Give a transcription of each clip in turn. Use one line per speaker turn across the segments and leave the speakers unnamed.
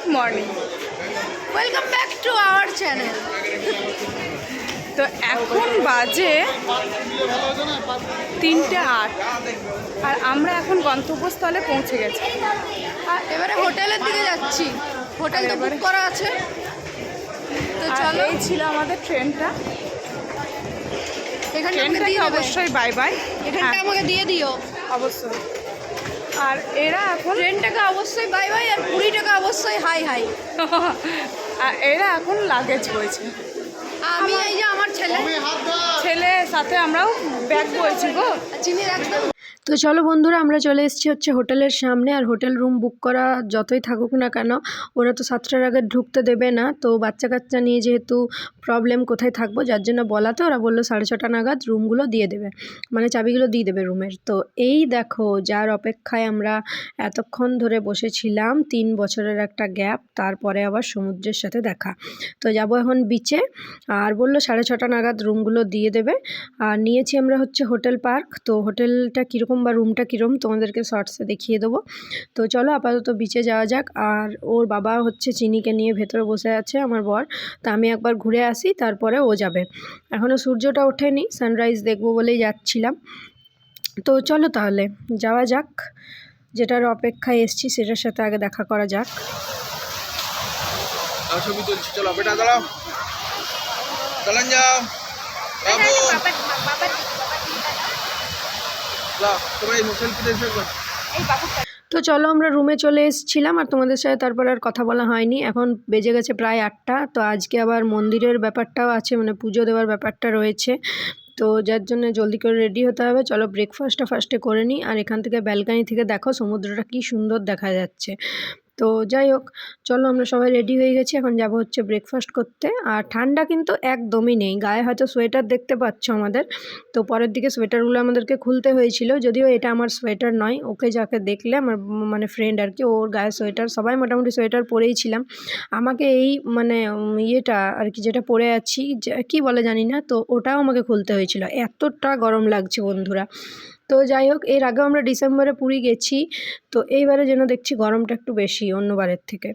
Good morning welcome back to our channel তো এখন বাজে তিনটে আট। আর আমরা এখন গন্তব্যস্থলে পৌঁছে গেছি।
আর এবারে হোটেলের দিকে যাচ্ছি। হোটেল তো বুক করা আছে। তো চলো।
এই ছিল আমাদের ট্রেনটা। ট্রেনটাকে অবশ্যই বাই বাই
এখানটা আমাকে দিয়ে দিও।
অবশ্যই। আর এরা এখন
ট্রেনটাকে অবশ্যই বাই বাই আর কুড়ি টাকা অবশ্যই হাই হাই।
আর এরা এখন লাগেজ বইছে
আমি এই যে আমার ছেলে
ছেলে সাথে আমরাও ব্যাগ বইছি গো।
চিনি একদম
তো চলো বন্ধুরা, আমরা চলে এসেছি হচ্ছে হোটেলের সামনে। আর হোটেল রুম বুক করা যতই থাকুক না কেন, ওরা তো সাতটার আগে ঢুকতে দেবে না। তো বাচ্চা কাচ্চা নিয়ে যেহেতু প্রবলেম কোথায় থাকব, যার জন্য বলাতে ওরা বলল সাড়ে ছটা নাগাদ রুমগুলো দিয়ে দেবে। মানে চাবিগুলো দিয়ে দেবে রুমের। তো এই দেখো, যার অপেক্ষায় আমরা এতক্ষণ ধরে বসেছিলাম, তিন বছরের একটা গ্যাপ তারপরে আবার সমুদ্রের সাথে দেখা। তো যাব এখন বিচে আর বলল সাড়ে ছটা নাগাদ রুমগুলো দিয়ে দেবে। আর নিয়েছি আমরা হচ্ছে হোটেল পার্ক। তো হোটেলটা কীরকম বা রুমটা কীরকম তোমাদেরকে শর্টসে দেখিয়ে দেবো তো চলো আপাতত বিচে যাওয়া যাক আর ওর বাবা হচ্ছে চিনিকে নিয়ে ভেতরে বসে আছে আমার বর তা আমি একবার ঘুরে আসি তারপরে ও যাবে এখনও সূর্যটা ওঠেনি সানরাইজ দেখব বলেই যাচ্ছিলাম তো চলো তাহলে যাওয়া যাক যেটার অপেক্ষায় এসছি সেটার সাথে আগে দেখা করা যাক
দাও ছবি তুলছি চলো বেটা দাঁড়াও চালান যাও বাবু যাও সবাই সেলফি দিয়ে শেষ
তো চলো আমরা রুমে চলে এসেছিলাম আর তোমাদের সাথে তারপর আর কথা বলা হয়নি। এখন বেজে গেছে প্রায় আটটা তো আজকে আবার মন্দিরের ব্যাপারটাও আছে মানে পুজো দেওয়ার ব্যাপারটা রয়েছে। তো যার জন্য জলদি করে রেডি হতে হবে। চলো ব্রেকফাস্টটা ফার্স্টে করে নিই। আর এখান থেকে ব্যালকানি থেকে দেখো সমুদ্রটা কি সুন্দর দেখা যাচ্ছে। তো যাই হোক, চলো আমরা সবাই রেডি হয়ে গেছি। এখন যাব হচ্ছে ব্রেকফাস্ট করতে। আর ঠান্ডা কিন্তু একদমই নেই। গায়ে হয়তো সোয়েটার দেখতে পাচ্ছ আমাদের। তো পরের দিকে সোয়েটারগুলো আমাদেরকে খুলতে হয়েছিল। যদিও এটা আমার সোয়েটার নয়। ওকে যাকে দেখলে আমার মানে ফ্রেন্ড আর কি, ওর গায়ে সোয়েটার সবাই মোটামুটি সোয়েটার পরেই ছিলাম। আমাকে এই মানে ইয়েটা আর কি যেটা পরে আছি কি বলে জানি না, তো ওটাও আমাকে খুলতে হয়েছিল। এতটা গরম লাগছে বন্ধুরা। তো যাই হোক, এর আগেও আমরা ডিসেম্বরে পুরী গেছি। তো এইবারে যেন দেখছি গরমটা একটু বেশি অন্যবারের থেকে।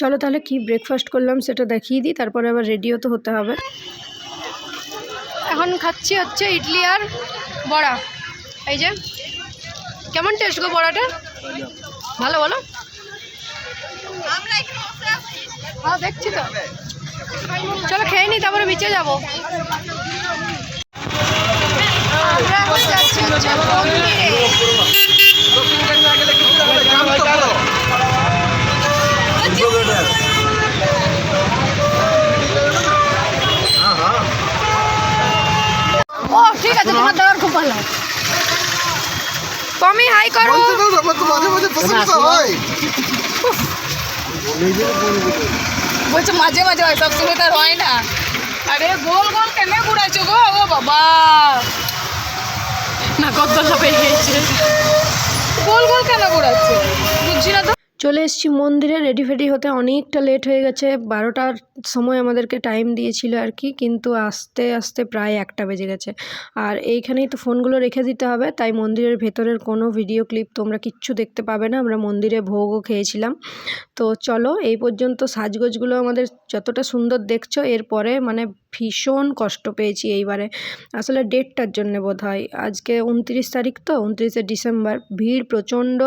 চলো তাহলে কি ব্রেকফাস্ট করলাম সেটা দেখিয়ে দিই, তারপরে আবার রেডিও তো হতে হবে।
এখন খাচ্ছি হচ্ছে ইডলি আর বড়া। এই যে, কেমন টেস্ট গো বড়াটা? ভালো বলো। হ্যাঁ দেখছি তো। চলো খেয়ে নি, তারপরে বিচে যাব আমরা এখন যাচ্ছি হচ্ছে মন্দিরে ও ঠিক আছে তোমার দেওয়ার খুব ভালো। তুমি হাই করো।
মাঝে মাঝে প্রশংসা হয়।
বলছে মাঝে মাঝে হয় সবসময় তার হয় না। আরে গোল গোল কেন ঘুরাইছো গো? ও বাবা। না কত পেয়ে গেছে গোল গোল কেন ঘুরাচ্ছে? বুঝছি না তো।
চলে এসেছি মন্দিরে রেডি ফেডি হতে। অনেকটা লেট হয়ে গেছে, বারোটার সময় আমাদেরকে টাইম দিয়েছিল আর কি, কিন্তু আস্তে আস্তে প্রায় একটা বেজে গেছে। আর এইখানেই তো ফোনগুলো রেখে দিতে হবে, তাই মন্দিরের ভেতরের কোনো ভিডিও ক্লিপ তোমরা কিচ্ছু দেখতে পাবে না। আমরা মন্দিরে ভোগও খেয়েছিলাম। তো চলো, এই পর্যন্ত সাজগোজগুলো আমাদের যতটা সুন্দর দেখছ, এরপরে মানে ভীষণ কষ্ট পেয়েছি এইবারে। আসলে ডেটটার জন্য বোধ হয় আজকে উনত্রিশ তারিখ তো, উনত্রিশে ডিসেম্বর। ভিড় প্রচণ্ড।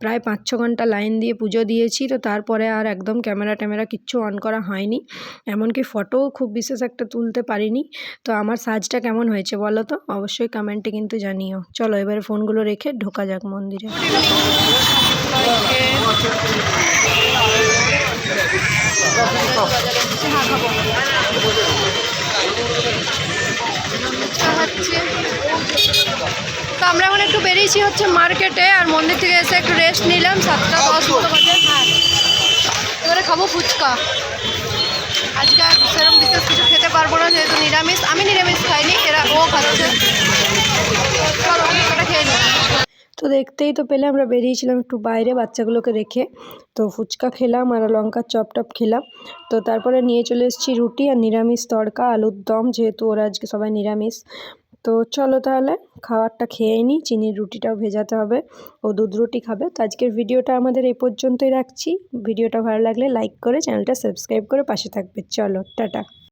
প্রায় পাঁচ ছ ঘণ্টা লাইন দিয়ে পুজো দিয়েছি। তো তারপরে আর একদম ক্যামেরা ট্যামেরা কিচ্ছু অন করা হয়নি। এমনকি ফটোও খুব বিশেষ একটা তুলতে পারিনি। তো আমার সাজটা কেমন হয়েছে বলো তো? অবশ্যই কমেন্টে কিন্তু জানিও। চলো এবারে ফোনগুলো রেখে ঢোকা যাক মন্দিরে।
হচ্ছে তো আমরা এখন একটু বেরিয়েছি হচ্ছে মার্কেটে আর মন্দির থেকে এসে একটু রেস্ট নিলাম সাতটা দশ মতো বাজে। হ্যাঁ। এবারে খাব ফুচকা। আজকে আর সেরকম বিশেষ কিছু খেতে পারব না যেহেতু নিরামিষ। আমি নিরামিষ খাইনি এরা ও খাচ্ছে চলো ফুচকাটা খেয়ে নিই
তো দেখতেই তো পেলে, আমরা বেরিয়েছিলাম একটু বাইরে বাচ্চাগুলোকে রেখে। তো ফুচকা খেলাম আর লঙ্কার চপ টপ খেলাম। তো তারপরে নিয়ে চলে এসেছি রুটি আর নিরামিষ তড়কা, আলুর দম, যেহেতু ওরা আজকে সবাই নিরামিষ। তো চলো তাহলে, খাবারটা খেয়ে নিই চিনির রুটিটাও ভেজাতে হবে, ও দুধ রুটি খাবে। তো আজকের ভিডিওটা আমাদের এই পর্যন্তই রাখছি। ভিডিওটা ভালো লাগলে লাইক করে চ্যানেলটা সাবস্ক্রাইব করে পাশে থাকবে। চলো, টাটা।